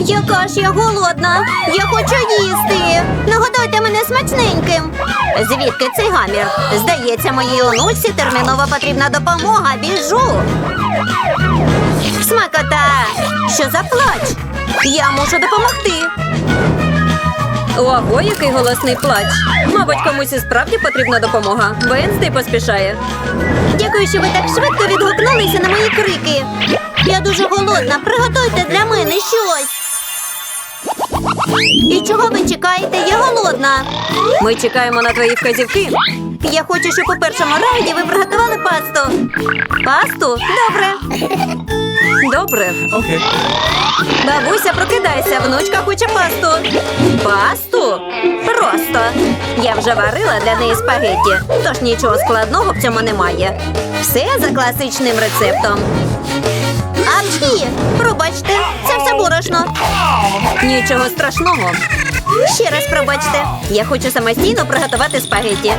Яка ж я голодна! Я хочу їсти! Нагодуйте мене смачненьким! Звідки цей гамір? Здається, моїй онучці терміново потрібна допомога. Біжу! Смакота! Що за плач? Я можу допомогти. Ого, який голосний плач. Мабуть, комусь і справді потрібна допомога. Венстей поспішає. Дякую, що ви так швидко відгукнулися на мої крики. Я дуже голодна. Приготуйте для мене щось. І чого ви чекаєте? Я голодна. Ми чекаємо на твої вказівки. Я хочу, щоб у першому раунді ви приготували пасту. Пасту? Добре. Добре. Бабуся, прокидайся, внучка хоче пасту. Пасту? Просто. Я вже варила для неї спагетті, тож нічого складного в цьому немає. Все за класичним рецептом. Апчхі! Пробачте, це все борошно. Нічого страшного. Ще раз пробачте. Я хочу самостійно приготувати спагетті.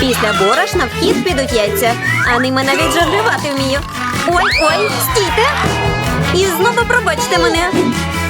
Після борошна в хід підуть яйця, а ними навіть жонглювати вмію. Ой, ой, стійте! І знову пробачте мене.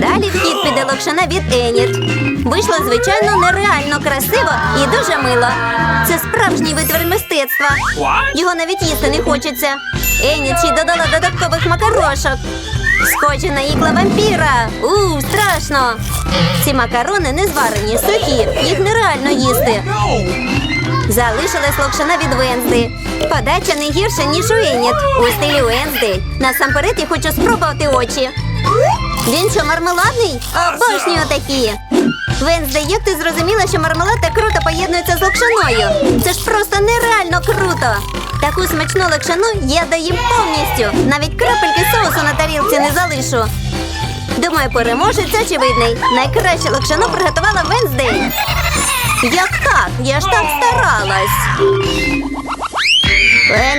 Далі в хід піде локшина від Еніт. Вийшло, звичайно, нереально красиво і дуже мило. Це справжній витвір мистецтва. Його навіть їсти не хочеться. Еніт ще й додала додаткових макарошок. Схожі на ікла вампіра. У, страшно. Ці макарони не зварені, сухі. Їх нереально їсти. Залишилась локшина від Вензди. Подача не гірша, ніж у Еніт. У стилі Вензди. Насамперед я хочу спробувати очі. Він що, мармеладний? Обожнюю такі. Вензде, як ти зрозуміла, що мармелад так круто поєднується з локшиною? Це ж просто нереально круто. Таку смачну локшину я доїм повністю. Навіть крапельки соусу на тарілці не залишу. Думаю, переможець очевидний. Найкраще локшину приготувала Венздей. Як так? Я ж так старалась.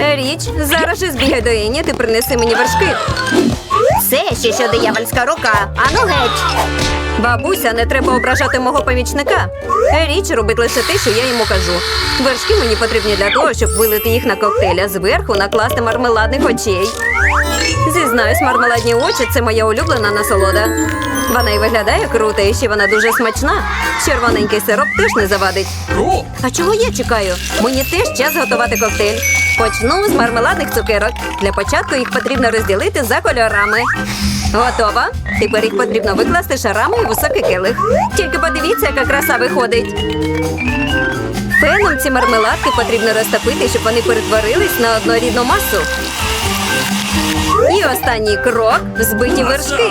Річ, зараз же збігай до Ені, ти принеси мені вершки. Це ще що диявольська рука. Ану геть. Бабуся, не треба ображати мого помічника. Річ робить лише те, що я йому кажу. Вершки мені потрібні для того, щоб вилити їх на коктейль, а зверху накласти мармеладних очей. Зізнаюсь, мармеладні очі це моя улюблена насолода. Вона і виглядає круто, і ще вона дуже смачна. Червоненький сироп теж не завадить. А чого я чекаю? Мені теж час готувати коктейль. Почну з мармеладних цукерок. Для початку їх потрібно розділити за кольорами. Готова? Тепер їх потрібно викласти шарами у високий келих. Тільки подивіться, яка краса виходить. Феном ці мармеладки потрібно розтопити, щоб вони перетворились на однорідну масу. І останній крок взбиті вершки.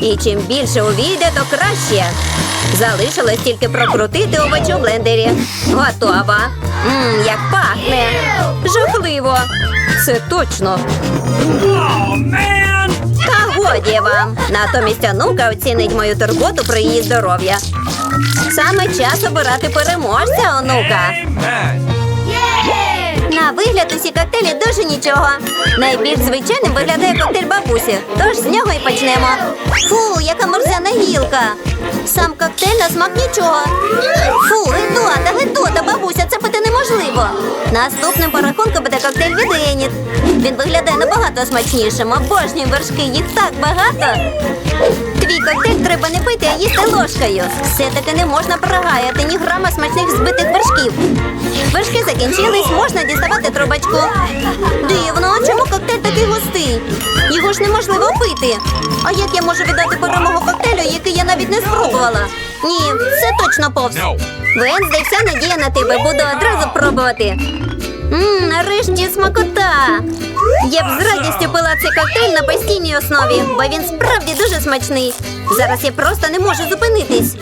І чим більше увійде, то краще. Залишилось тільки прокрутити овочі у блендері. Готово. Мм, як пахне. Жахливо. Це точно. Та годі вам. Натомість онука оцінить мою турботу про її здоров'я. Саме час обирати переможця, онука. На вигляд усі коктейлі дуже нічого. Найбільш звичайним виглядає коктейль бабусі, тож з нього і почнемо. Фу, яка морзяна гілка. Сам коктейль на смак нічого. Фу, гидота, гидота, бабуся, це пити неможливо. Наступним по буде коктейль від Еніт. Він виглядає набагато смачнішим. Обожнюю вершки, їх так багато. Твій коктейль треба не пити, а їсти ложкою. Все-таки не можна прогаяти ні грама смачних збитих вершків. Вершки закінчились, можна діставати трубочку. Дивно, чому коктейль такий густий? Його ж неможливо пити. А як я можу віддати перемогу коктейлю, який я навіть не спробувала? Ні, це точно повз. Венздей, вся надія на тебе, буду одразу пробувати. Мм, нарешті смакота. Я б з радістю пила цей коктейль на постійній основі, бо він справді дуже смачний. Зараз я просто не можу зупинитись.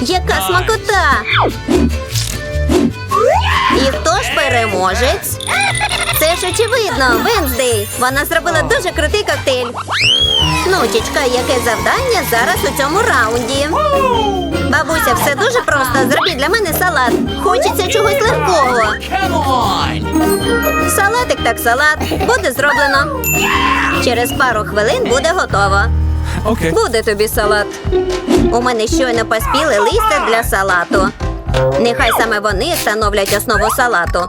Яка смакота! І хто ж переможець? Це ж очевидно, Венздей. Вона зробила дуже крутий коктейль. Ну, чічка, яке завдання зараз у цьому раунді? Бабуся, все дуже просто. Зробіть для мене салат. Хочеться чогось легкого. Салатик так салат. Буде зроблено. Через пару хвилин буде готово. Okay. Буде тобі салат. У мене щойно поспіли листя для салату. Нехай саме вони становлять основу салату.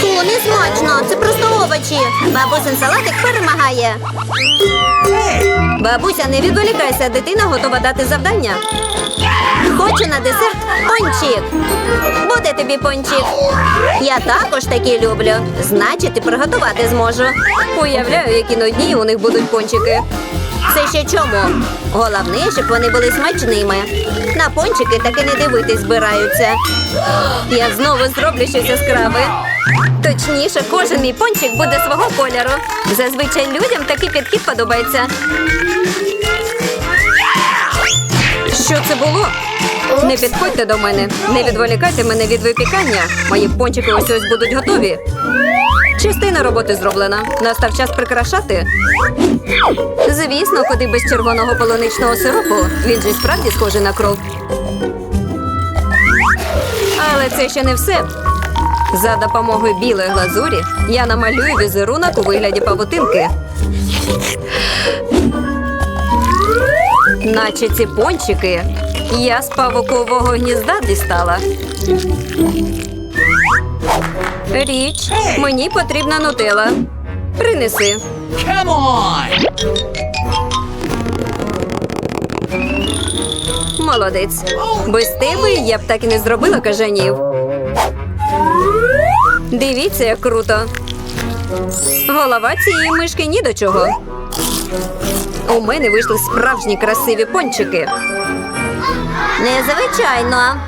Фу, не смачно, це просто овочі. Бабусин салатик перемагає. Бабуся, не відволікайся, дитина готова дати завдання. Хочу на десерт пончик. Буде тобі пончик. Я також такі люблю. Значить, і приготувати зможу. Уявляю, які нудні у них будуть пончики. Це ще чому? Головне, щоб вони були смачними. На пончики таки не дивитись збираються. Я знову зроблю щось яскраве. Точніше, кожен мій пончик буде свого кольору. Зазвичай людям такий підхід подобається. Що це було? Не підходьте до мене, не відволікайте мене від випікання. Мої пончики ось ось будуть готові. Частина роботи зроблена. Настав час прикрашати. Звісно, куди без червоного полуничного сиропу. Він же справді схожий на кров. Але це ще не все. За допомогою білої глазурі я намалюю візерунок у вигляді павутинки. Наче ці пончики я з павукового гнізда дістала. Річ, мені потрібна нутела. Принеси. Come on! Молодець. Без тебе я б так і не зробила кажанів. Дивіться, як круто. Голова цієї мишки ні до чого. У мене вийшли справжні красиві пончики. Незвичайно.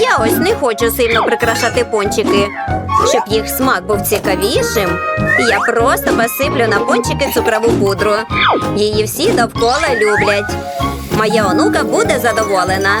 Я ось не хочу сильно прикрашати пончики. Щоб їх смак був цікавішим, я просто посиплю на пончики цукрову пудру. Її всі довкола люблять. Моя онука буде задоволена.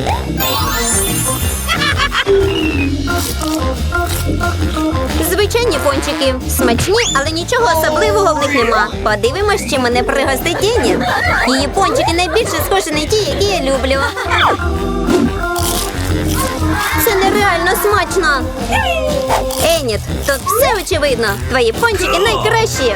Звичайні пончики. Смачні, але нічого особливого в них нема. Подивимось, чи мене пригостить Ені. Її пончики найбільше схожі на ті, які я люблю. Це нереально смачно. Еніт, тут все очевидно. Твої пончики найкращі.